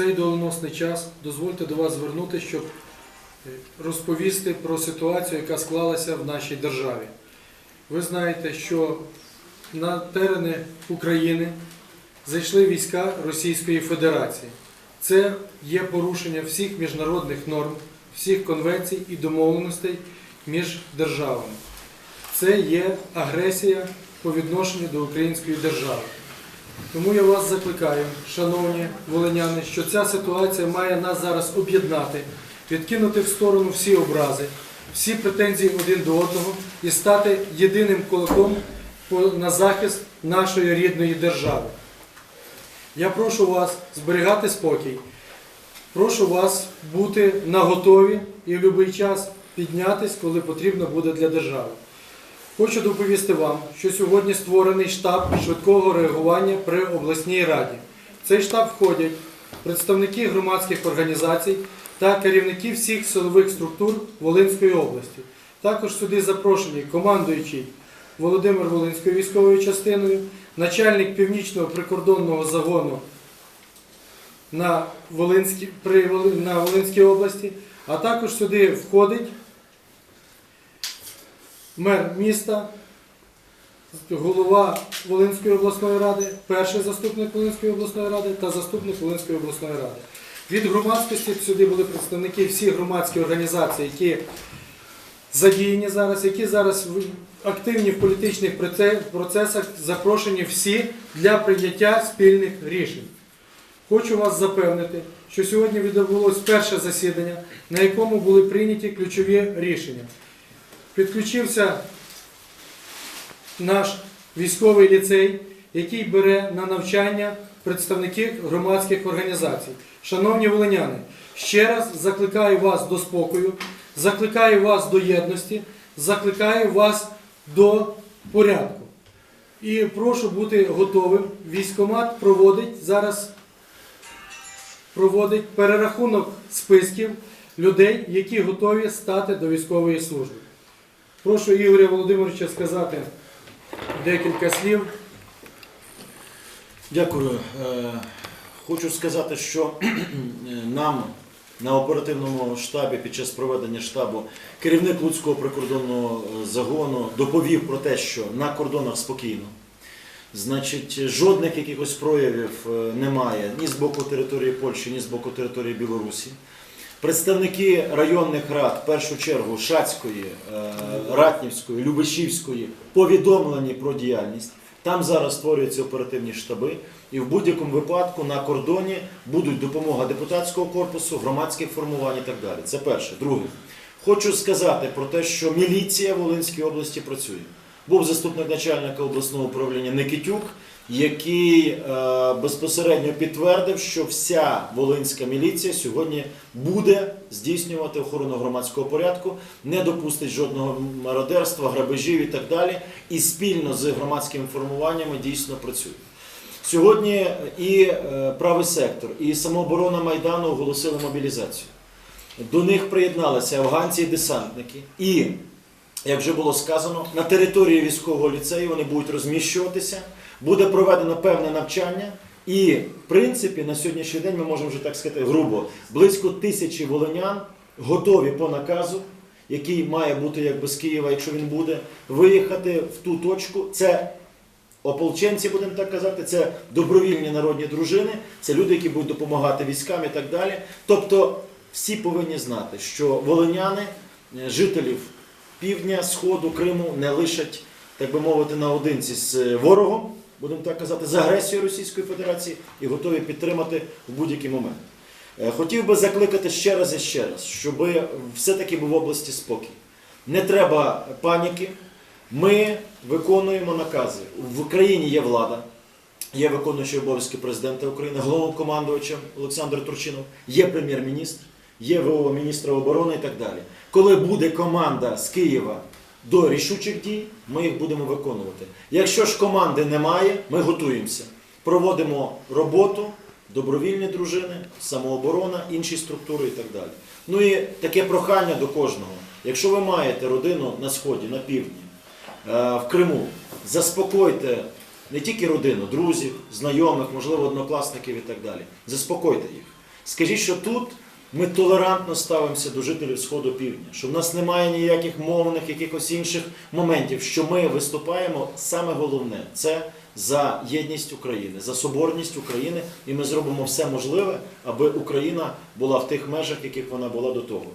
цей доленосний час дозвольте до вас звернутися, щоб е, розповісти про ситуацію, яка склалася в нашій державі. Ви знаєте, що на терени України зайшли війська Російської Федерації. Це є порушення всіх міжнародних норм, всіх конвенцій і домовленостей між державами. Це є агресія по відношенню до української держави. Тому я вас закликаю, шановні волиняни, що ця ситуація має нас зараз об'єднати, відкинути в сторону всі образи, всі претензії один до одного і стати єдиним кулаком на захист нашої рідної держави. Я прошу вас зберігати спокій. Прошу вас бути наготові і в будь-який час піднятись, коли потрібно буде для держави. Хочу доповісти вам, що сьогодні створений штаб швидкого реагування при обласній раді. В цей штаб входять представники громадських організацій та керівники всіх силових структур Волинської області. Також сюди запрошені командуючий Володимир Волинською військовою частиною, начальник північного прикордонного загону на Волинській, при, на Волинській області, а також сюди входить мер міста, голова Волинської обласної ради, перший заступник Волинської обласної ради та заступник Волинської обласної ради. Від громадськості сюди були представники всіх громадських організацій, які задіяні зараз, які зараз активні в політичних процесах, запрошені всі для прийняття спільних рішень. Хочу вас запевнити, що сьогодні відбулось перше засідання, на якому були прийняті ключові рішення. Підключився наш військовий ліцей, який бере на навчання представників громадських організацій. Шановні волиняни, ще раз закликаю вас до спокою, закликаю вас до єдності, закликаю вас до порядку. І прошу бути готовим. Військомат проводить зараз проводить перерахунок списків людей, які готові стати до військової служби. Прошу Ігоря Володимировича сказати декілька слів. Дякую. Е, Хочу сказати, що нам на оперативному штабі під час проведення штабу керівник Луцького прикордонного загону доповів про те, що на кордонах спокійно. Значить, жодних якихось проявів е, немає ні з боку території Польщі, ні з боку території Білорусі. Представники районних рад, в першу чергу Шацької, е, Ратнівської, Любешівської, повідомлені про діяльність. Там зараз створюються оперативні штаби, і в будь-якому випадку на кордоні будуть допомога депутатського корпусу, громадських формувань і так далі. Це перше. Друге, хочу сказати про те, що міліція в Волинській області працює. Був заступник начальника обласного управління Никитюк, який е, безпосередньо підтвердив, що вся волинська міліція сьогодні буде здійснювати охорону громадського порядку, не допустить жодного мародерства, грабежів і так далі, і спільно з громадськими формуваннями дійсно працює. Сьогодні і е, правий сектор, і самооборона Майдану оголосили мобілізацію. До них приєдналися афганці і десантники. І, як вже було сказано, на території військового ліцею вони будуть розміщуватися, буде проведено певне навчання. І, в принципі, на сьогоднішній день ми можемо вже так сказати грубо, близько тисячі волинян готові по наказу, який має бути якби з Києва, якщо він буде, виїхати в ту точку. Це Ополченці, будемо так казати, це добровільні народні дружини, це люди, які будуть допомагати військам і так далі. Тобто всі повинні знати, що волиняни, е, жителів півдня, сходу, Криму не лишать, так би мовити, наодинці з е, ворогом, будемо так казати, з агресією Російської Федерації і готові підтримати в будь-який момент. Е, Хотів би закликати ще раз і ще раз, щоб все-таки був в області спокій. Не треба паніки. Ми виконуємо накази. В Україні є влада, є виконуючий обов'язки президента України, головнокомандувачем Олександр Турчинов, є прем'єр-міністр, є ВО міністра оборони і так далі. Коли буде команда з Києва до рішучих дій, ми їх будемо виконувати. Якщо ж команди немає, ми готуємося. Проводимо роботу, добровільні дружини, самооборона, інші структури і так далі. Ну і таке прохання до кожного. Якщо ви маєте родину на сході, на півдні, е, в Криму, заспокойте не тільки родину, друзів, знайомих, можливо, однокласників і так далі. Заспокойте їх. Скажіть, що тут ми толерантно ставимося до жителів Сходу Півдня, що в нас немає ніяких мовних, якихось інших моментів, що ми виступаємо саме головне це за єдність України, за соборність України, і ми зробимо все можливе, аби Україна була в тих межах, яких вона була до того.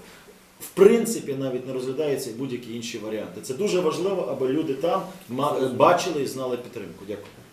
В принципі, навіть не розглядаються будь-які інші варіанти. Це дуже важливо, аби люди там бачили і знали підтримку. Дякую.